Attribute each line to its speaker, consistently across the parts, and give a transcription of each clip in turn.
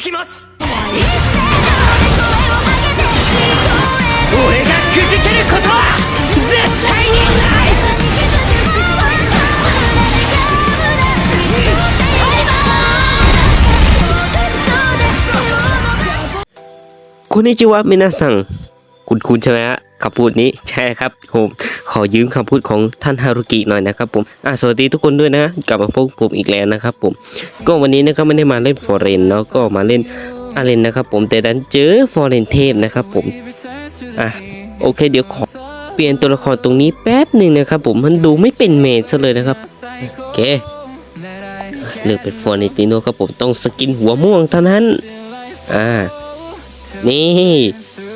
Speaker 1: きます。俺がくじけることは絶対にない
Speaker 2: こんにちは皆さん。 คุณคุณใช่ไหมฮะคำพูดนี้ใช่ครับผมขอยืมคำพูดของท่านฮารุกิหน่อยนะครับผมอะสวัสดีทุกคนด้วยนะกลับมาพบผมอีกแล้วนะครับผมก็วันนี้นะครับไม่ได้มาเล่นฟอร์เรนเนาะก็มาเล่นอาเลนนะครับผมแต่ดันเจอฟอร์เรนเทพนะครับผมอะโอเคเดี๋ยวขอเปลี่ยนตัวละครตรงนี้แป๊บหนึ่งนะครับผมมันดูไม่เป็นเมนซะเลยนะครับโอเคเลือกเป็นฟอร์เรนติโนครับผมต้องสกินหัวม่วงเท่านั้นอ่านี่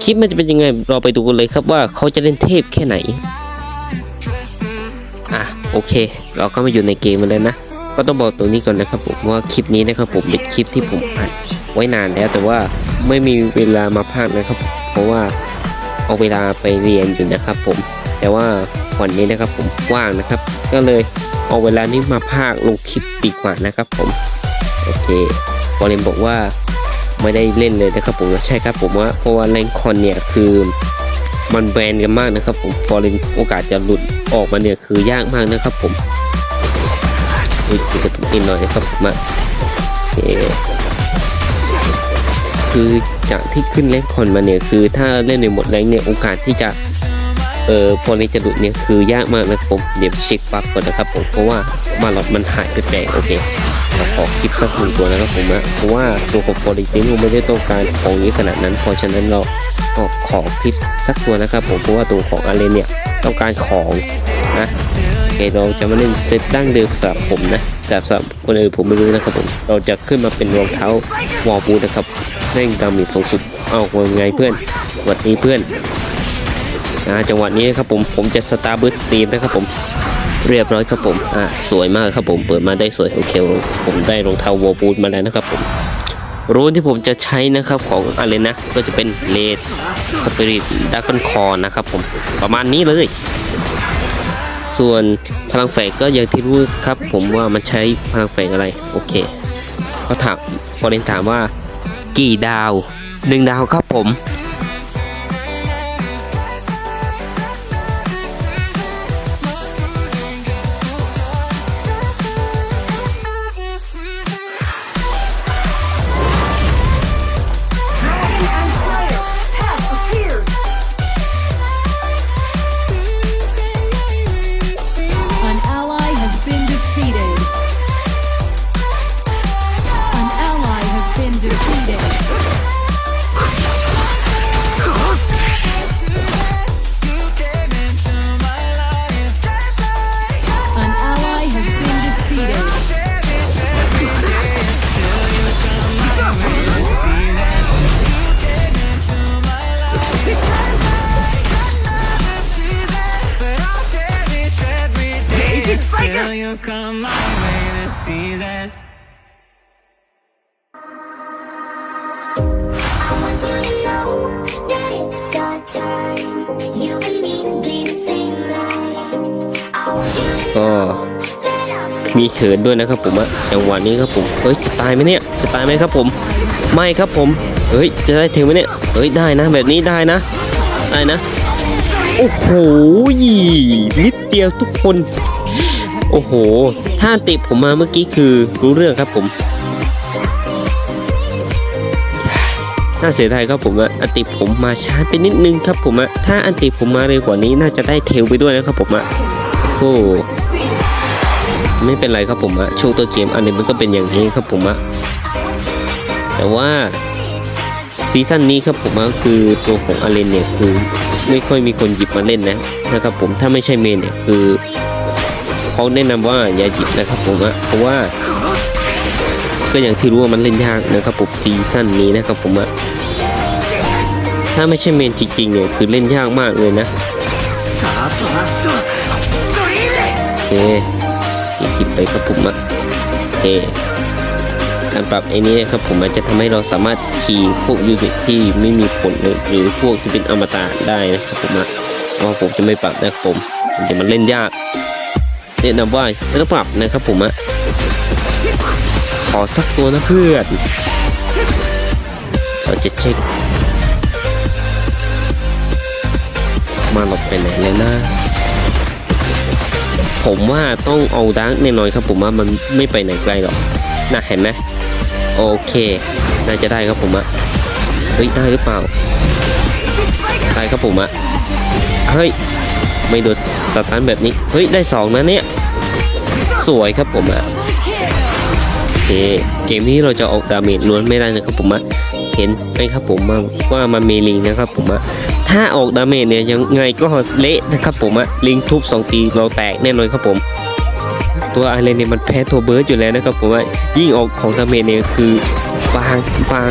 Speaker 2: คลิปมันจะเป็นยังไงเราไปดูกันเลยครับว่าเขาจะเล่นเทพแค่ไหน อะโอเค เราก็มาอยู่ในเกมมาแล้วนะ ก็ต้องบอกตรงนี้ก่อนนะครับผมว่าคลิปนี้นะครับผมเป็นคลิปที่ผมอัดไว้นานแล้วแต่ว่าไม่มีเวลามาพากนะครับ เพราะว่าเอาเวลาไปเรียนอยู่นะครับผม แต่ว่าวันนี้นะครับผมว่างนะครับ ก็เลยเอาเวลานี้มาพากลงคลิปดีกว่านะครับผม โอเคบอลเลนบอกว่า ไม่ได้เล่นเลยนะครับผมใช่ครับผมว่าเพราะว่าแรงคอนเนี่ยคือมันแบนกันมากนะครับผมฟอร์เรนโอกาสจะหลุดออกมาเนี่ยคือยากมากนะครับผมอุ้ยกระตุกนิดหน่อยนะครับมอะโอเคคือจากที่ขึ้นแรงคอนมาเนี่ยคือถ้าเล่นในหมดแรงเนี่ยโอกาสที่จะเอ่อฟอร์เรนจะหลุดเนี่ยคือยากมากนะครับผมเดี๋ยวเช็คปั๊บก่อนนะครับผมเพราะว่ามาหลอดมันหายไปแปลกโอเค ขอคลิปสักหนึ่งตัวนะครับผมนะเพราะว่าตัวของฟอริตินไม่ได้ต้องการของนี้ขนาดนั้น เพราะฉะนั้นเราก็ขอคลิปสักตัวนะครับผมเพราะว่าตัวของอาเลนเนี่ยต้องการของนะโอเคเราจะมาเล่นเซตดั้งเดิมสำหรับผมนะแต่สำหรับคนอื่นผมไม่รู้นะครับผมเราจะขึ้นมาเป็นรองเท้าวอลบูนะครับเร่งดามีสูงสุดเอาไงเพื่อนสวัสดีเพื่อนนะจังหวะนี้นะครับผมผมจะสตาร์บิร์ดตีมนะครับผม เรียบร้อยครับผมอ่าสวยมากครับผมเปิดมาได้สวยโอเคผมได้รองเท้าวอลบูทมาแล้วนะครับผมรูนที่ผมจะใช้นะครับของอะไรนะก็จะเป็นเลดสปิริตดักคอนคอนะครับผมประมาณนี้เลย ส่วนพลังแฝงก็อย่างที่รู้ครับ ผมว่ามันใช้พลังแฝงอะไรโอเคก็ถามฟอร์เรนถามว่ากี่ดาวหนึ่งดาวครับผม
Speaker 3: You come my way this season.
Speaker 2: ก็มีเขินด้วยนะครับผมอะจังหวะนี้ครับผมเฮ้ยจะตายไหมเนี่ยจะตายไหมครับผม ไม่ครับผมเฮ้ยจะได้ถึงไหมเนี่ยเฮ้ยได้นะแบบนี้ได้นะ ได้นะโอ้โหนิดเดียวทุกคน โอ้โห ถ้าติผมมาเมื่อกี้คือรู้เรื่องครับผมน่าเสียดายครับผมอะอันติผมมาช้าไปนิดนึงครับผมอะถ้าอันติผมมาเร็วกว่านี้น่าจะได้เทลไปด้วยนะครับผมอะโอ้ ไม่เป็นไรครับผมอะช่วตัวเกมอันนี้มันก็เป็นอย่างนี้ครับผมอะแต่ว่าซีซั่นนี้ครับผมก็คือตัวของอาเลนเนี่ยคือไม่ค่อยมีคนหยิบมาเล่นนะนะครับผมถ้าไม่ใช่เมนเนี่ยคือเขาแนะนำว่าอย่าหยิบนะครับผมอะเพราะว่า ก็อย่างที่รู้ว่ามันเล่นยากนะครับผมซีซั่นนี้นะครับผมอะถ้าไม่ใช่เมนจริงๆเนี่ยคือเล่นยากมากเลยนะโอเค หยิบไปครับผมอะโอเคการปรับไอ้นี้ครับผมมันจะทำให้เราสามารถขี่พวกยูนิตที่ไม่มีผลหรือพวกที่เป็นอมตะได้นะครับผมอะเพราะผมจะไม่ปรับนะครับผมเดี๋ยวมันเล่นยากแนะนำว่าไม่ต้องปรับนะครับผมอะขอสักตัวนะเพื่อนเราจะเช็ค มาหลบไปไหนเลยนะ ผมว่าต้องเอาดาร์กแน่นอนครับผมว่ามันไม่ไปไหนไกลหรอกน่าเห็นไหมโอเค น่าจะได้ครับผมอะเฮ้ยได้หรือเปล่าได้ครับผมอะเฮ้ยไม่โดนสตันแบบนี้เฮ้ยได้สองนะเนี่ยสวยครับผมอะโอเคเกมนี้เราจะออกดาเมจล้วนไม่ได้นะครับผมอะเห็นไหมครับผมว่าว่ามันมีลิงนะครับผมอะ ถ้าออกดาเมจเนี่ยยังไงก็เละนะครับผมอะลิงทุบสองทีเราแตกแน่นอนครับผม ตัวอะไรเนี่ยมันแพ้ตัวเบิร์ดอยู่แล้วนะครับผมว่ายิ่งออกของดาเมจเนี่ยคือบางบาง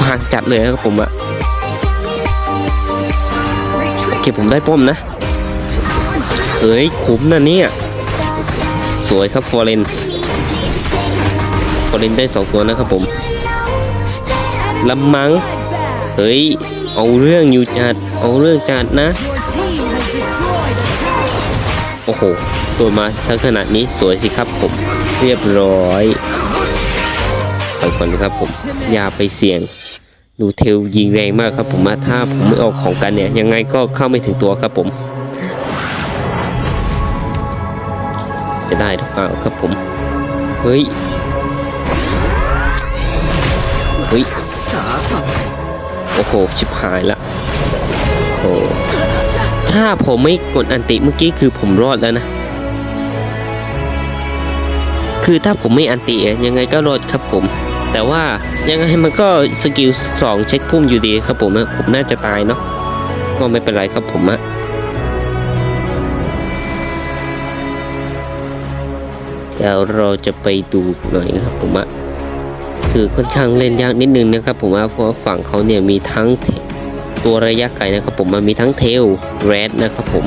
Speaker 2: บางจัดเลยนะครับผมอะโอเคผมได้ป้อมนะเฮ้ยคุ้มนะเนี่ยสวยครับฟอร์เรนฟอร์เรนได้สองตัวนะครับผมละมังเฮ้ย เอาเรื่องอยู่จัด เอาเรื่องจัดนะ โอ้โหโดนมาสักขนาดนี้สวยสิครับผม เรียบร้อยไปก่อนนะครับผม อย่าไปเสี่ยง ดูเทลยิงแรงมากครับผมว่าถ้าผมไม่ออกของกันเนี่ย ยังไงก็เข้าไม่ถึงตัวครับผม จะได้หรือเปล่าครับผม เฮ้ย เฮ้ย โอ้โห ชิบหายละโอ้ถ้าผมไม่กดอันติเมื่อกี้คือผมรอดแล้วนะ คือถ้าผมไม่อันติยังไงก็รอดครับผม แต่ว่ายังไงมันก็สกิลสองเช็คพุ่มอยู่ดีครับผมอะผมน่าจะตายเนาะ ก็ไม่เป็นไรครับผมอะเดี๋ยวเราจะไปดูหน่อยครับผมอะ คือค่อนข้างเล่นยากนิดนึงนะครับผมว่าเพราะฝั่งเขาเนี่ยมีทั้งตัวระยะไกลนะครับผมมันมีทั้งเทลแรดนะครับผม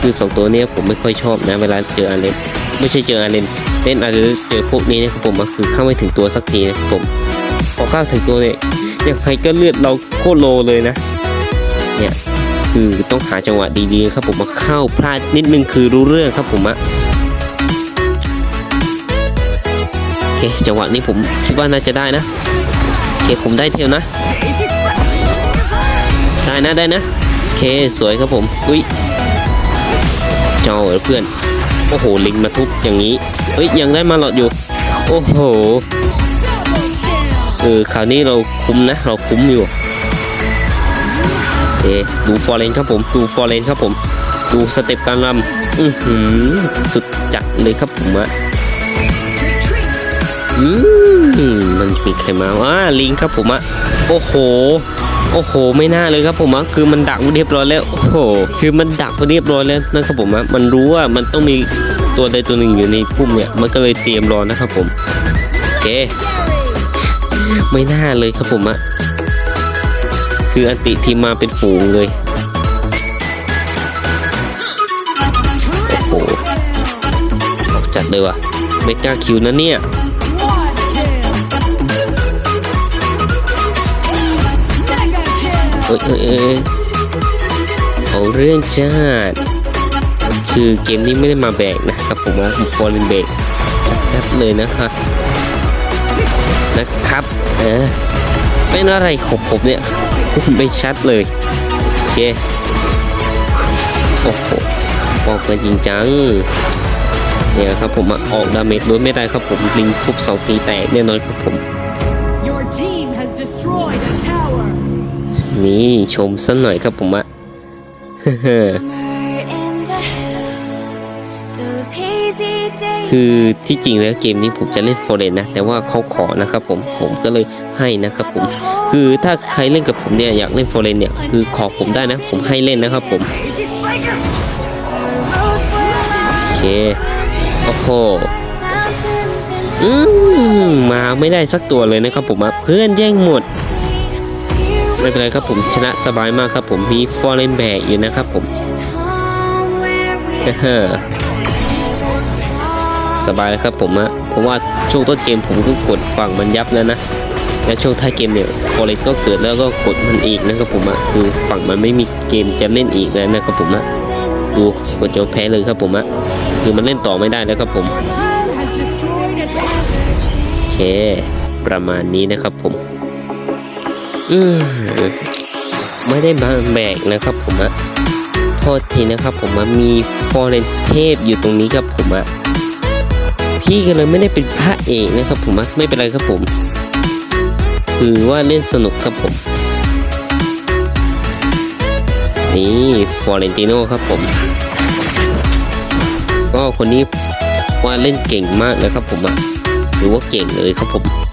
Speaker 2: คือสองตัวนี้ผมไม่ค่อยชอบนะเวลาเจออาเลนไม่ใช่เจออาเลนเล่นอาเลนเจอพวกนี้นะครับผมมันคือเข้าไม่ถึงตัวสักทีนะครับผมพอเข้าถึงตัวเนี่ยยังไงก็เลือดเราโคตรโลเลยนะเนี่ยคือต้องหาจังหวะดีๆครับผมมาเข้าพลาดนิดนึงคือรู้เรื่องครับผมอะ เคจังหวะนี้ผมคิดว่าน่าจะได้นะโอเคผมได้เทลนะ ได้นะได้นะโอเคสวยครับผมอุ้ยเจ้าเหรอเพื่อนโอ้โหลิงมาทุบอย่างนี้เฮ้ยยังได้มาหลอดอยู่ โอ้โหเออคราวนี้เราคุ้มนะ เราคุ้มอยู่โอเดูฟอร์เรนครับผมดูฟอร์เรนครับผม ดูสเต็ปการรำอือหือสุดจัดเลยครับผมอะ อืมมันมีใครมาอ่าลิงครับผมอะโอ้โห โอ้โห ไม่น่าเลยครับผมอะคือมันดักเรียบร้อยแล้ว โอ้โห คือมันดักเรียบร้อยแล้วนะครับผมอะมันรู้ว่ามันต้องมีตัวใดตัวหนึ่งอยู่ในพุ่มเนี่ย มันก็เลยเตรียมรอนะครับผมโอเค ไม่น่าเลยครับผมอะคืออันติทีมมาเป็นฝูงเลยโอ้โหจัดเลยว่ะไม่กล้าคิวนะเนี่ย เอ้ยเอ้ยเอ้ยเอาเรื่องจัดคือเกมนี้ไม่ได้มาแบกนะครับผมว่าผมฟอร์เรนเบรกจัดๆเลยนะคะนะครับเออเป็นอะไรของผมเนี่ยไม่ชัดเลยโอเคโอ้โหออกกันจริงจังเนี่ยครับผมอออกดาเมจล้วนไม่ได้ครับผมลิงทุบเสาตีแตกแน่นอนครับผม
Speaker 4: Your team has destroyed a tower.
Speaker 2: นี่ชมสักหน่อยครับผมอะคือที่จริงแล้วเกมนี้ผมจะเล่นฟอร์เรนนะ แต่ว่าเขาขอนะครับผมผมก็เลยให้นะครับผม คือถ้าใครเล่นกับผมเนี่ยอยากเล่นฟอร์เรนเนี่ยคือขอผมได้นะ ผมให้เล่นนะครับผมโอเคโอ้โหอืมมาไม่ได้สักตัวเลยนะครับผมเพื่อนแย่งหมด ไม่เป็นไรครับผมชนะสบายมากครับผมมีฟอร์เรนแบกอยู่นะครับผมเฮ้อสบายเลยครับผมอะเพราะว่าช่วงต้นเกมผมก็กดฝั่งมันยับแล้วนะและช่วงท้ายเกมเนี่ยฟอร์เรนก็เกิดแล้วก็กดมันอีกนะครับผมอะคือฝั่งมันไม่มีเกมจะเล่นอีกแล้วนะครับผมอะดูกดจนแพ้เลยครับผมอะคือมันเล่นต่อไม่ได้แล้วครับผมโอเคประมาณนี้นะครับผม อืมไม่ได้บางแบกนะครับผมอะโทษทีนะครับผมอะมีฟอร์เรนเทพอยู่ตรงนี้ครับผมอะพี่ก็เลยไม่ได้เป็นพระเอกนะครับผมอะไม่เป็นไรครับผม คือว่าเล่นสนุกครับผม นี่ฟอร์เรนติโนครับผม ก็คนนี้ว่าเล่นเก่งมากนะครับผมอะหรือว่าเก่งเลยครับผม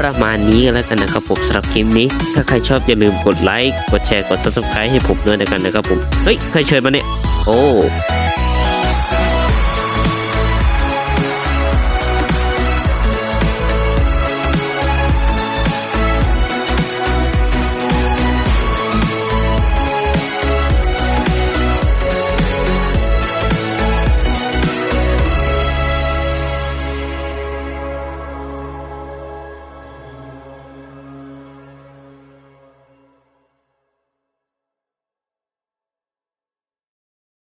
Speaker 2: ประมาณนี้กันแล้วกันนะครับผมสำหรับคลิปนี้ ถ้าใครชอบอย่าลืมกดไลค์กดแชร์กด subscribe ให้ผมด้วยนะกันนะครับผมเฮ้ยใครเชิญมาเนี่ยโอ้